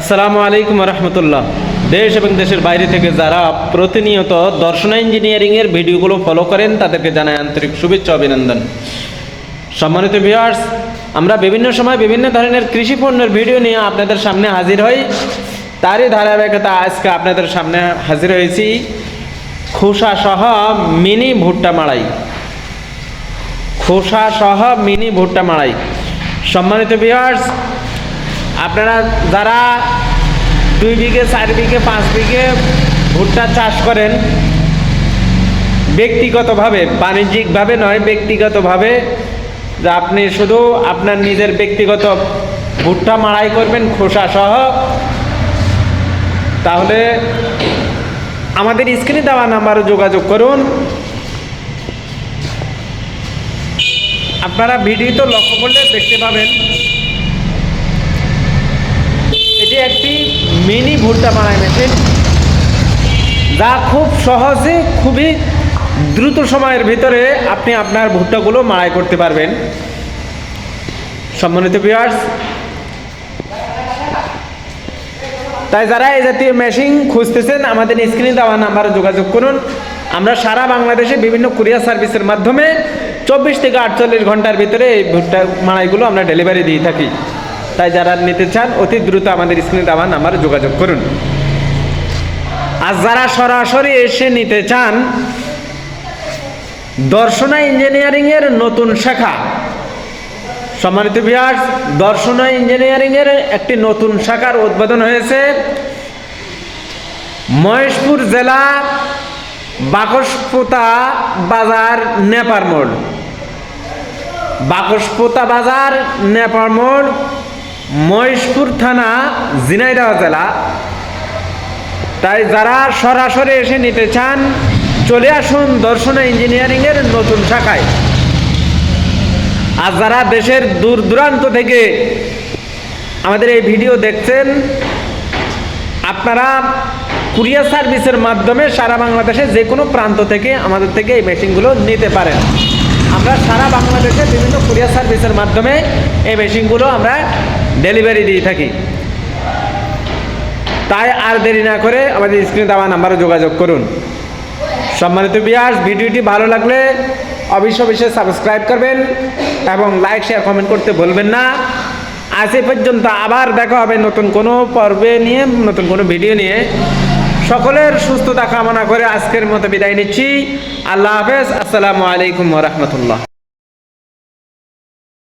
আসসালামু আলাইকুম রহমতুল্লাহ দেশ এবং দেশের বাইরে থেকে যারা প্রতিনিয়ত দর্শন ইঞ্জিনিয়ারিংয়ের ভিডিওগুলো ফলো করেন, তাদেরকে জানাই আন্তরিক শুভেচ্ছা অভিনন্দন। সম্মানিত ভিউয়ার্স আমরা বিভিন্ন সময় বিভিন্ন ধরনের কৃষি পণ্যের ভিডিও নিয়ে আপনাদের সামনে হাজির হই। তারই ধারাবাহিকতা আজকে আপনাদের সামনে হাজির হয়েছি। খোসা সহ মিনি ভুট্টা মাড়াই খোসা সহ মিনি ভুট্টা মাড়াই সম্মানিত ভিউয়ার্স আপনারা যারা দুই বিঘে, চার বিঘে, পাঁচ বিঘে ভুট্টা চাষ করেন, ব্যক্তিগতভাবে, বাণিজ্যিকভাবে নয়, ব্যক্তিগতভাবে, যে আপনি শুধু আপনার নিজের ব্যক্তিগত ভুট্টা মাড়াই করবেন, খোসা সহ, তাহলে আমাদের স্ক্রিনে দেওয়া নাম্বারে যোগাযোগ করুন। আপনারা ভিডিও তো লক্ষ্য করলে দেখতে পাবেন একটি মিনি ভুট্টা মারাই মেশিন, যা খুব সহজে, খুবই দ্রুত সময়ের ভিতরে আপনি আপনার ভুট্টাগুলো মাড়াই করতে পারবেন। সম্মানিত বিয়ার্স তাই যারা এই জাতীয় মেশিন খুঁজতেছেন, আমাদের স্ক্রিনে দেওয়া নাম্বারে যোগাযোগ করুন। আমরা সারা বাংলাদেশে বিভিন্ন কুরিয়ার সার্ভিসের মাধ্যমে চব্বিশ থেকে আটচল্লিশ ঘণ্টার ভিতরে এই ভুট্টা মাড়াইগুলো আমরা ডেলিভারি দিয়ে থাকি। তাই যারা নিতে চান, অতি দ্রুত আমাদের স্ক্রিনে দেওয়া নাম্বারে যোগাযোগ করুন। আর যারা সরাসরি এসে নিতে চান, দর্শনা ইঞ্জিনিয়ারিংয়ের নতুন শাখা। সম্মানিত বিহার দর্শনা ইঞ্জিনিয়ারিংয়ের একটি নতুন শাখার উদ্বোধন হয়েছে মহেশপুর জেলা বাকসপোতা বাজার নেপার মোড়। বাকসপোতা বাজার নেপার মোড়। মহেশপুর থানা, ঝিনাইদহ জেলা। তাই যারা সরাসরি এসে নিতে চান, চলে আসুন দর্শন ইঞ্জিনিয়ারিংয়ের নতুন শাখায়। আর যারা দেশের দূর দূরান্ত থেকে আমাদের এই ভিডিও দেখছেন, আপনারা কুরিয়ার সার্ভিসের মাধ্যমে সারা বাংলাদেশে যে কোনো প্রান্ত থেকে আমাদের থেকে এই মেশিনগুলো নিতে পারেন। আমরা সারা বাংলাদেশে বিভিন্ন কুরিয়ার সার্ভিসের মাধ্যমে এই মেশিনগুলো আমরা ডেলিভারি দিয়ে থাকি। তাই আর দেরি না করে আমাদের স্ক্রিনে দেওয়া নাম্বারে যোগাযোগ করুন। সম্মানিত বিয়াস ভিডিওটি ভালো লাগলে অবশ্যই অবশ্যই সাবস্ক্রাইব করবেন এবং লাইক শেয়ার কমেন্ট করতে ভুলবেন না। আজ পর্যন্ত আবার দেখা হবে নতুন কোনো পর্বে নিয়ে, নতুন কোনো ভিডিও নিয়ে। সকলের সুস্থতা কামনা করে আজকের মতো বিদায় নিচ্ছি। আল্লাহ হাফেজ। আসসালামু আলাইকুম রহমতুল্লাহ।